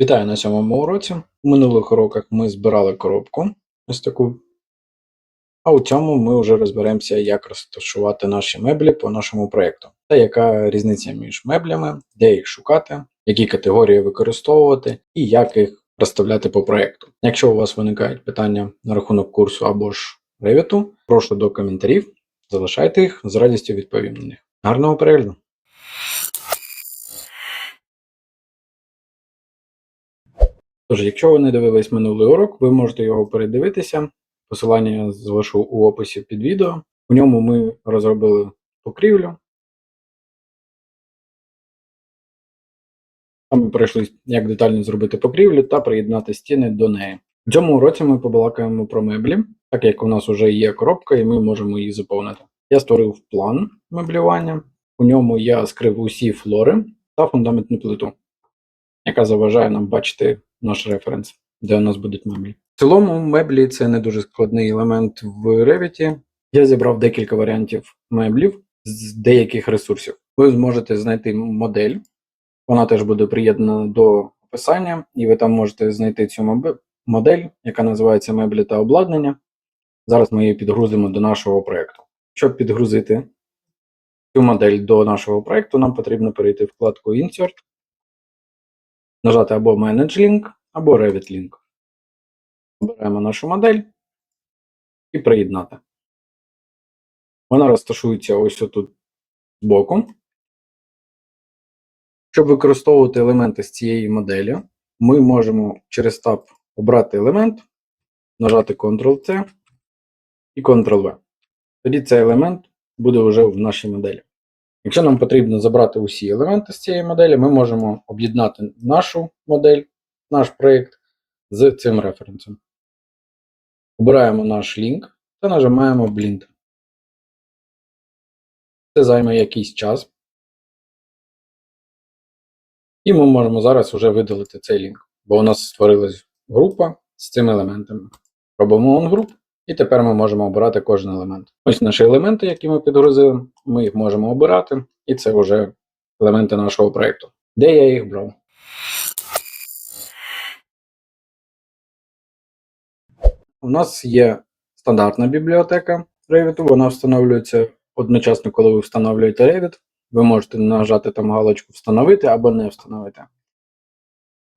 Вітаю на сьомому уроці. У минулих уроках ми збирали коробку ось таку. А у цьому ми вже розберемося, як розташувати наші меблі по нашому проєкту, та яка різниця між меблями, де їх шукати, які категорії використовувати і як їх розставляти по проєкту. Якщо у вас виникають питання на рахунок курсу або ж Revit, прошу до коментарів, залишайте їх, з радістю відповім на них. Гарного перегляду! Тож, якщо ви не дивились минулий урок, ви можете його передивитися. Посилання я залишу у описі під відео. У ньому ми розробили покрівлю. Ми пройшли, як детально зробити покрівлю та приєднати стіни до неї. В цьому уроці ми побалакаємо про меблі, так як у нас вже є коробка і ми можемо її заповнити. Я створив план меблювання. У ньому я скрив усі флори та фундаментну плиту, яка заважає нам бачити наш референс, де у нас будуть меблі. В цілому, меблі це не дуже складний елемент в Revit. Я зібрав декілька варіантів меблів з деяких ресурсів. Ви зможете знайти модель, вона теж буде приєднана до описання, і ви там можете знайти цю модель, яка називається меблі та обладнання. Зараз ми її підгрузимо до нашого проєкту. Щоб підгрузити цю модель до нашого проєкту, нам потрібно перейти вкладку Insert, нажати або Manage Link, або Revit Link. Обираємо нашу модель і приєднати. Вона розташується ось тут збоку. Щоб використовувати елементи з цієї моделі, ми можемо через таб обрати елемент, нажати Ctrl-C і Ctrl-V. Тоді цей елемент буде вже в нашій моделі. Якщо нам потрібно забрати усі елементи з цієї моделі, ми можемо об'єднати нашу модель, наш проєкт з цим референсом. Обираємо наш лінк та нажимаємо Blind. Це займе якийсь час. І ми можемо зараз вже видалити цей лінк, бо у нас створилась група з цими елементами. Робимо on-group, і тепер ми можемо обирати кожен елемент. Ось наші елементи, які ми підгрузили, ми їх можемо обирати, і це вже елементи нашого проєкту. Де я їх брав? У нас є стандартна бібліотека Revit, вона встановлюється одночасно, коли ви встановлюєте Revit. Ви можете нажати там галочку Встановити або не встановити.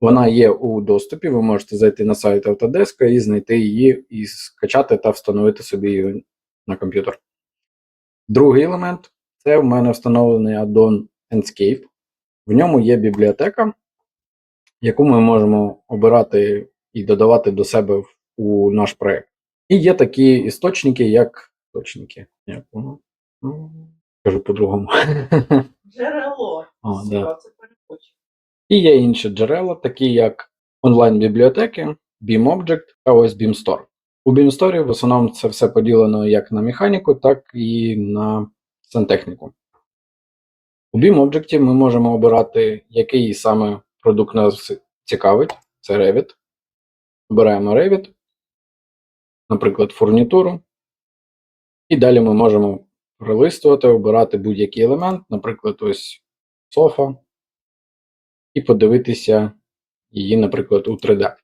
Вона є у доступі, ви можете зайти на сайт Autodesk і знайти її, і скачати та встановити собі її на комп'ютер. Другий елемент це в мене встановлений add-on Enscape. В ньому є бібліотека, яку ми можемо обирати і додавати до себе у наш проект. І є такі істочники, як істочники. Як воно? Ну, Кажу по-другому. Джерело. О, да. це перепочу. І є інші джерела, такі як онлайн-бібліотеки, BeamObject та ось BeamStore. У BeamStore в основному це все поділено як на механіку, так і на сантехніку. У BeamObject ми можемо обирати, який саме продукт нас цікавить. Це Revit. Обираємо Revit, наприклад, фурнітуру. І далі ми можемо пролистувати, обирати будь-який елемент, наприклад, ось софа і подивитися її, наприклад, у 3D.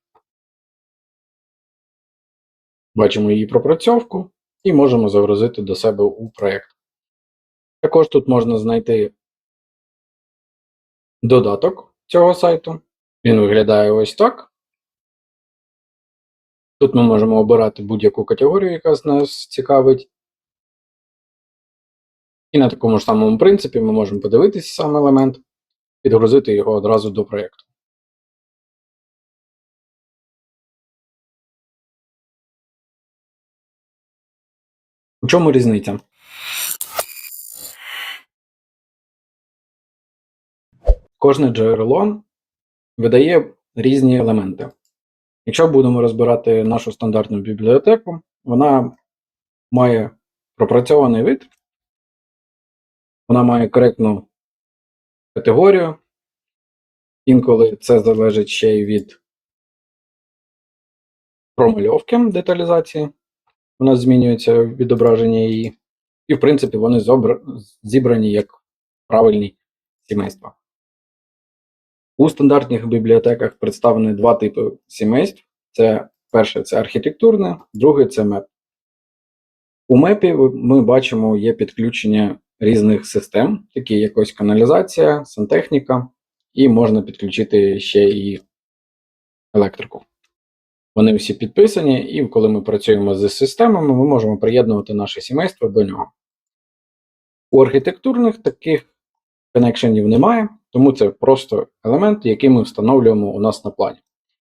Бачимо її пропрацьовку і можемо загрузити до себе у проєкт. Також тут можна знайти додаток цього сайту. Він виглядає ось так. Тут ми можемо обирати будь-яку категорію, яка з нас цікавить. І на такому ж самому принципі ми можемо подивитися сам елемент, підгрузити його одразу до проєкту. У чому різниця? Кожне джерело видає різні елементи. Якщо будемо розбирати нашу стандартну бібліотеку, вона має пропрацьований вид, вона має коректну категорію. Інколи це залежить ще й від промальовки деталізації. У нас змінюється відображення її. І, в принципі, вони зібрані як правильні сімейства. У стандартних бібліотеках представлені два типи сімейств. Це перше це архітектурне, друге це меп. У мепі ми бачимо є підключення різних систем, такі як ось каналізація, сантехніка, і можна підключити ще і електрику. Вони всі підписані, і коли ми працюємо з системами, ми можемо приєднувати наше сімейство до нього. У архітектурних таких коннекшенів немає, тому це просто елемент, який ми встановлюємо у нас на плані.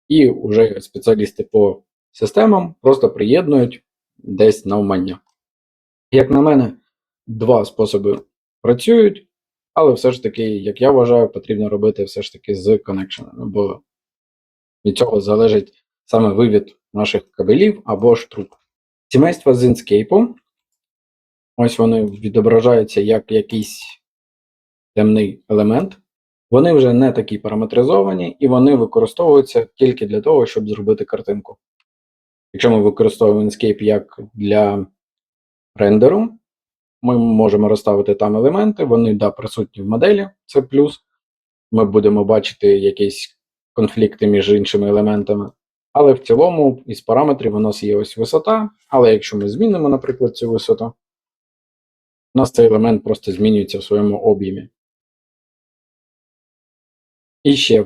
І вже спеціалісти по системам просто приєднують десь навмання. Як на мене, два способи працюють, але все ж таки, як я вважаю, потрібно робити все ж таки з коннекшенами, бо від цього залежить саме вивід наших кабелів або ж труб. Сімейства з Inkscape. Ось вони відображаються як якийсь темний елемент. Вони вже не такі параметризовані, і вони використовуються тільки для того, щоб зробити картинку. Якщо ми використовуємо Inkscape як для рендеру, ми можемо розставити там елементи, вони да, присутні в моделі, це плюс. Ми будемо бачити якісь конфлікти між іншими елементами. Але в цілому, із параметрів у нас є ось висота, але якщо ми змінимо, наприклад, цю висоту, у нас цей елемент просто змінюється в своєму об'ємі. І ще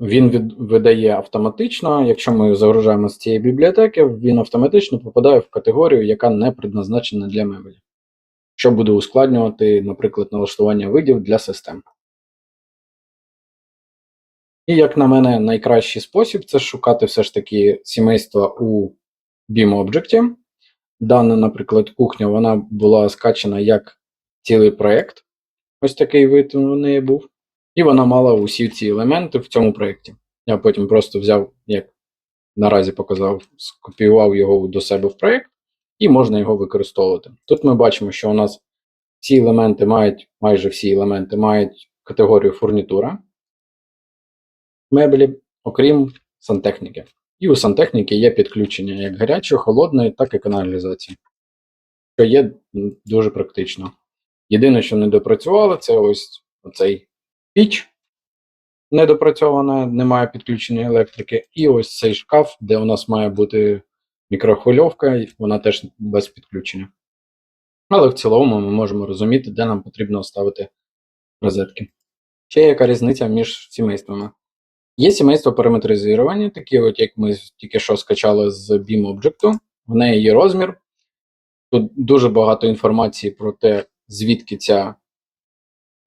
він від, видає автоматично, якщо ми загружаємо з цієї бібліотеки, він автоматично попадає в категорію, яка не предназначена для мебелі, що буде ускладнювати, наприклад, налаштування видів для систем. І, як на мене, найкращий спосіб це шукати все ж таки сімейства у BIM Object. Дана, наприклад, кухня вона була скачана як цілий проєкт. Ось такий вид у неї був. І вона мала усі ці елементи в цьому проєкті. Я потім просто взяв, як наразі показав, скопіював його до себе в проєкт, і можна його використовувати. Тут ми бачимо, що у нас всі елементи мають, майже всі елементи мають категорію фурнітура меблі, окрім сантехніки. І у сантехніки є підключення як гарячої, холодної, так і каналізації, що є дуже практично. Єдине, що не допрацювали, це ось оцей піч недопрацьована, немає підключення електрики. І ось цей шкаф, де у нас має бути мікрохвильовка, вона теж без підключення. Але в цілому ми можемо розуміти, де нам потрібно ставити розетки. Ще яка різниця між сімействами. Є сімейства параметризовані, такі, от як ми тільки що скачали з BIM Object. В неї є розмір. Тут дуже багато інформації про те, звідки ця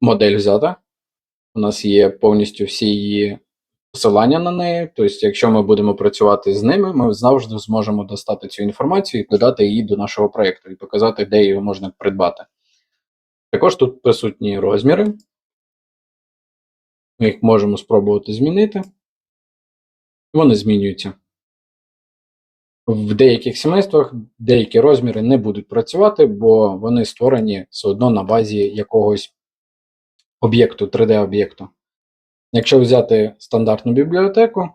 модель взята. У нас є повністю всі її посилання на неї. Тобто, якщо ми будемо працювати з ними, ми завжди зможемо достати цю інформацію і додати її до нашого проєкту і показати, де її можна придбати. Також тут присутні розміри. Ми їх можемо спробувати змінити. Вони змінюються. В деяких сімействах деякі розміри не будуть працювати, бо вони створені все одно на базі якогось об'єкту, 3D-об'єкту. Якщо взяти стандартну бібліотеку,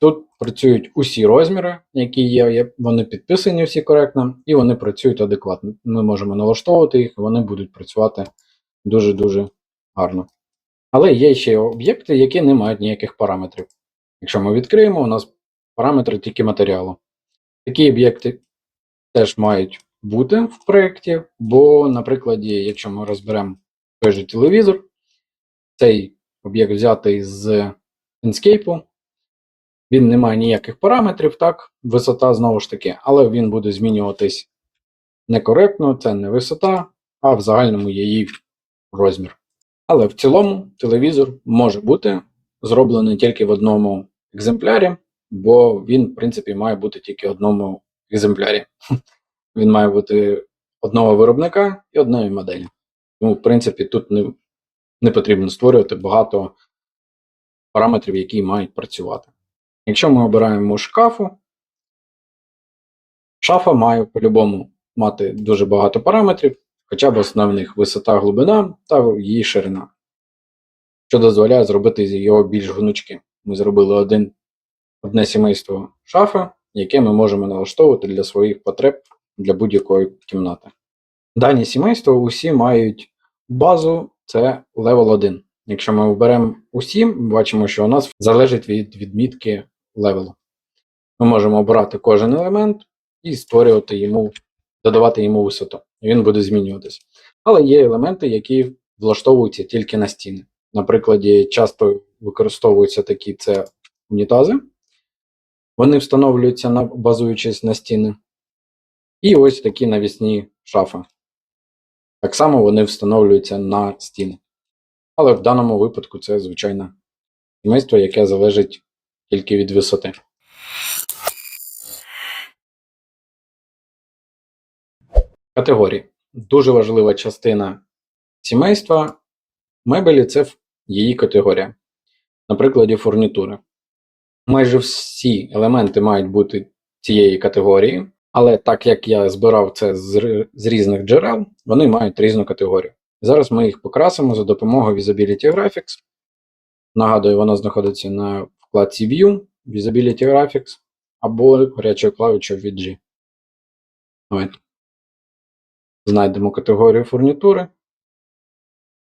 тут працюють усі розміри, які є, вони підписані всі коректно, і вони працюють адекватно. Ми можемо налаштовувати їх, вони будуть працювати дуже-дуже гарно. Але є ще об'єкти, які не мають ніяких параметрів. Якщо ми відкриємо, у нас параметри тільки матеріалу. Такі об'єкти теж мають бути в проєкті, бо, наприклад, якщо ми розберемо той же телевізор, цей об'єкт взятий з Inkscape, він не має ніяких параметрів, так, висота знову ж таки, але він буде змінюватись некоректно, це не висота, а в загальному її розмір. Але в цілому телевізор може бути зроблений тільки в одному екземплярі, бо він, в принципі, має бути тільки в одному екземплярі. Він має бути одного виробника і одної моделі. Тому, в принципі, тут не, не потрібно створювати багато параметрів, які мають працювати. Якщо ми обираємо шкафу, шафа має по-любому мати дуже багато параметрів, хоча б основних висота, глибина та її ширина, що дозволяє зробити його більш гнучким. Ми зробили один, одне сімейство шафи, яке ми можемо налаштовувати для своїх потреб для будь-якої кімнати. Дані сімейства усі мають базу це level 1. Якщо ми оберемо усі, бачимо, що у нас залежить від відмітки левелу. Ми можемо обирати кожен елемент і створювати йому, додавати йому висоту. Він буде змінюватися. Але є елементи, які влаштовуються тільки на стіни. Наприклад, часто використовуються такі це унітази. Вони встановлюються на, базуючись на стіни. І ось такі навісні шафи. Так само вони встановлюються на стіни. Але в даному випадку це звичайне сімейство, яке залежить тільки від висоти. Категорії. Дуже важлива частина сімейства мебелі це її категорія. На прикладі фурнітури. Майже всі елементи мають бути цієї категорії, але так як я збирав це з, з різних джерел, вони мають різну категорію. Зараз ми їх покрасимо за допомогою Visibility Graphics. Нагадую, вона знаходиться на вкладці View, Visibility Graphics або гарячою клавішою від G. Давайте. Знайдемо категорію фурнітури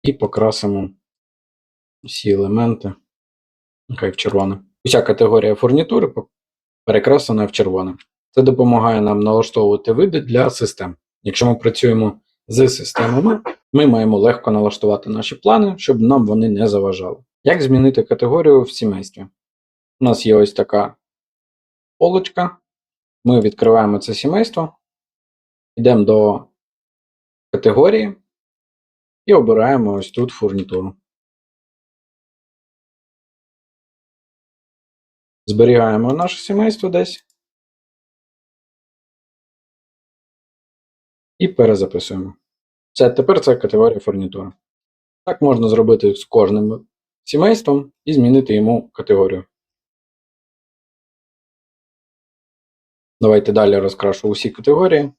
і покрасимо всі елементи. Нехай в червоне. Уся категорія фурнітури перекреслена в червоне. Це допомагає нам налаштовувати види для систем. Якщо ми працюємо з системами, ми маємо легко налаштувати наші плани, щоб нам вони не заважали. Як змінити категорію в сімействі? У нас є ось така полочка. Ми відкриваємо це сімейство, йдемо до категорії і обираємо ось тут фурнітуру. Зберігаємо наше сімейство десь. І перезаписуємо. Це тепер це категорія фурнітури. Так можна зробити з кожним сімейством і змінити йому категорію. Давайте далі розкрашу усі категорії.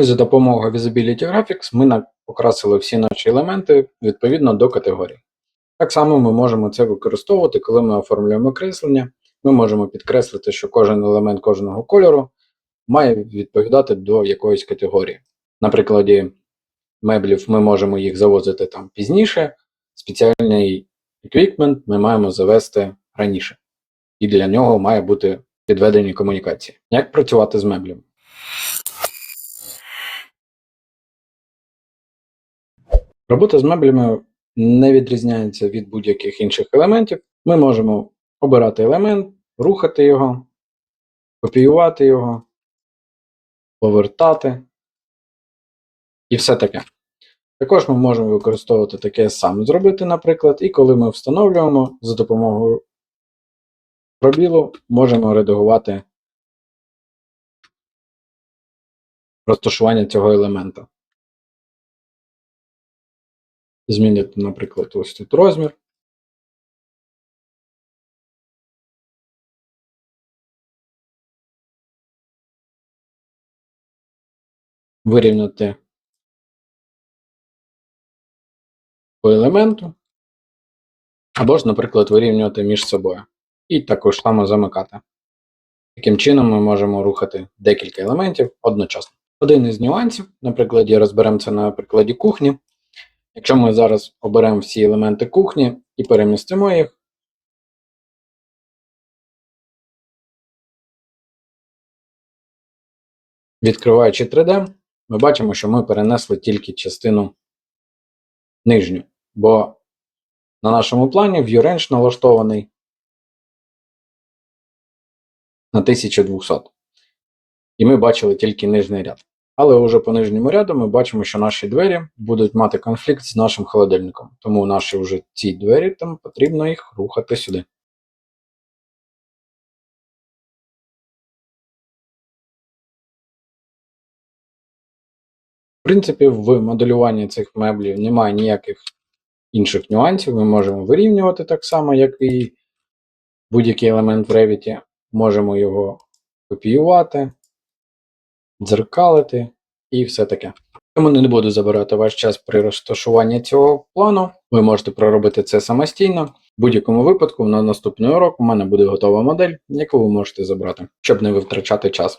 Ось за допомогою Visibility Graphics ми покрасили всі наші елементи відповідно до категорій. Так само ми можемо це використовувати, коли ми оформлюємо креслення. Ми можемо підкреслити, що кожен елемент кожного кольору має відповідати до якоїсь категорії. На прикладі меблів ми можемо їх завозити там пізніше, спеціальний еквіпмент ми маємо завести раніше. І для нього має бути підведені комунікації. Як працювати з меблями? Робота з меблями не відрізняється від будь-яких інших елементів. Ми можемо обирати елемент, рухати його, копіювати його, повертати і все таке. Також ми можемо використовувати таке саме зробити, наприклад, і коли ми встановлюємо за допомогою пробілу, можемо редагувати розташування цього елемента. Змінити, наприклад, ось тут розмір. Вирівняти по елементу. Або ж, наприклад, вирівнювати між собою. І також само замикати. Таким чином ми можемо рухати декілька елементів одночасно. Один із нюансів, наприклад, розберемо це на прикладі кухні. Якщо ми зараз оберемо всі елементи кухні і перемістимо їх, відкриваючи 3D, ми бачимо, що ми перенесли тільки частину нижню, бо на нашому плані ViewRange налаштований на 1200. І ми бачили тільки нижній ряд. Але вже по нижньому ряду ми бачимо, що наші двері будуть мати конфлікт з нашим холодильником. Тому наші вже ці двері там потрібно їх рухати сюди. В принципі, в моделюванні цих меблів немає ніяких інших нюансів. Ми можемо вирівнювати так само, як і будь-який елемент в Revit. Можемо його копіювати, дзеркалити і все таке. Тому не буду забирати ваш час при розташуванні цього плану. Ви можете проробити це самостійно. В будь-якому випадку на наступний урок у мене буде готова модель, яку ви можете забрати, щоб не витрачати час.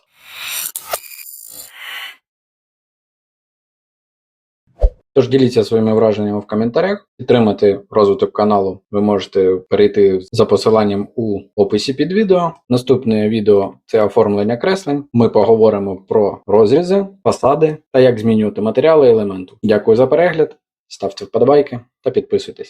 Тож діліться своїми враженнями в коментарях. Підтримати розвиток каналу ви можете перейти за посиланням у описі під відео. Наступне відео це оформлення креслень. Ми поговоримо про розрізи, фасади та як змінювати матеріали елементу. Дякую за перегляд, ставте вподобайки та підписуйтесь.